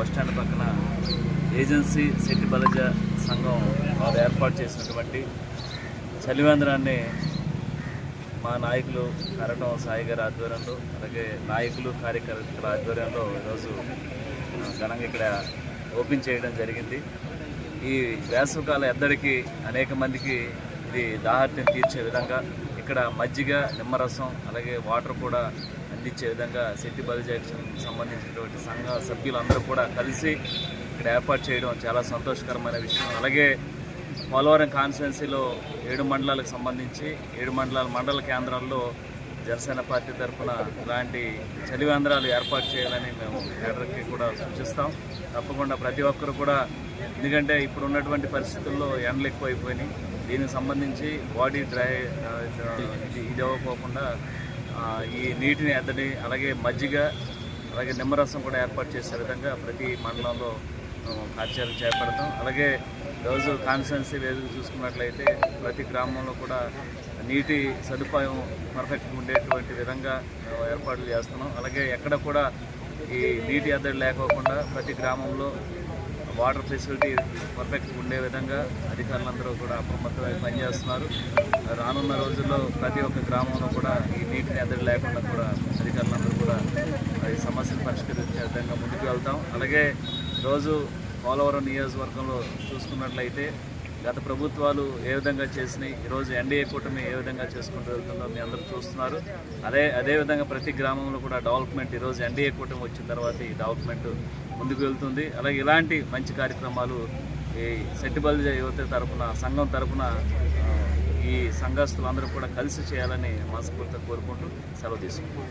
Bus stand పక్కన agency Shetty Balija Sangham వారు ఏర్పాటు చేసినటువంటి చలివేంద్రాన్ని మా నాయకులు కరటం సాయి గారి ఆధ్వర్యంలో అలాగే నాయకులు కార్యకర్తల ఆధ్వర్యంలో ఈరోజు ఘనంగా ఇక్కడ ఓపెన్ చేయడం జరిగింది. ఈ వేసవకాల ఎద్దడికి అనేక మందికి ఇది దాహార్తిని తీర్చే విధంగా ఇక్కడ మజ్జిగ నిమ్మరసం అలాగే వాటర్ కూడా అందించే విధంగా శెట్టి బలిజాకి సంబంధించినటువంటి సంఘ సభ్యులందరూ కూడా కలిసి ఇక్కడ ఏర్పాటు చేయడం చాలా సంతోషకరమైన విషయం. అలాగే పోలవరం కాన్స్టిట్యున్సీలో ఏడు మండలాలకు సంబంధించి ఏడు మండలాల మండల కేంద్రాల్లో జనసేన పార్టీ తరఫున ఇలాంటి చలివేంద్రాలు ఏర్పాటు చేయాలని మేము కేడర్కి కూడా సూచిస్తాం. తప్పకుండా ప్రతి ఒక్కరు కూడా ఎందుకంటే ఇప్పుడు ఉన్నటువంటి పరిస్థితుల్లో ఎండలు ఎక్కువైపోయినాయి. దీనికి సంబంధించి బాడీ డ్రై ఇది ఇది అవ్వకోకుండా ఈ నీటిని ఎద్దడి అలాగే మజ్జిగ అలాగే నిమ్మరసం కూడా ఏర్పాటు చేసే విధంగా ప్రతి మండలంలో ఆ, కార్యాలు చేపడతాం. అలాగే రోజు కాన్స్టెన్సీ వేదిక చూసుకున్నట్లయితే ప్రతి గ్రామంలో కూడా నీటి సదుపాయం పర్ఫెక్ట్గా ఉండేటువంటి విధంగా ఏర్పాట్లు చేస్తున్నాం. అలాగే ఎక్కడ కూడా ఈ నీటి ఎద్దడి లేకోకుండా ప్రతి గ్రామంలో వాటర్ ఫెసిలిటీ పర్ఫెక్ట్గా ఉండే విధంగా అధికారులందరూ కూడా అప్రమత్తమై పనిచేస్తున్నారు. రానున్న రోజుల్లో ప్రతి ఒక్క గ్రామంలో కూడా ఈ నీటిని ఎద్దడి లేకుండా కూడా అధికారులందరూ కూడా ఈ సమస్యను పరిష్కరించే విధంగా ముందుకు వెళ్తాం. అలాగే రోజు పోలవరం నియోజకవర్గంలో చూసుకున్నట్లయితే గత ప్రభుత్వాలు ఏ విధంగా చేసినాయి ఈరోజు ఎన్డీఏ కూటమి ఏ విధంగా చేసుకుంటూ వెళ్తుందో మీ అందరూ చూస్తున్నారు. అదే అదే విధంగా ప్రతి గ్రామంలో కూడా డెవలప్మెంట్ ఈరోజు ఎన్డీఏ కూటమి వచ్చిన తర్వాత ఈ డెవలప్మెంట్ ముందుకు వెళ్తుంది. అలాగే ఇలాంటి మంచి కార్యక్రమాలు ఈ సెట్టిబల్జ యువత తరఫున సంఘం తరఫున ఈ సంఘస్థులందరూ కూడా కలిసి చేయాలని మనస్ఫూర్తిగా కోరుకుంటూ సెలవు తీసుకుంటాం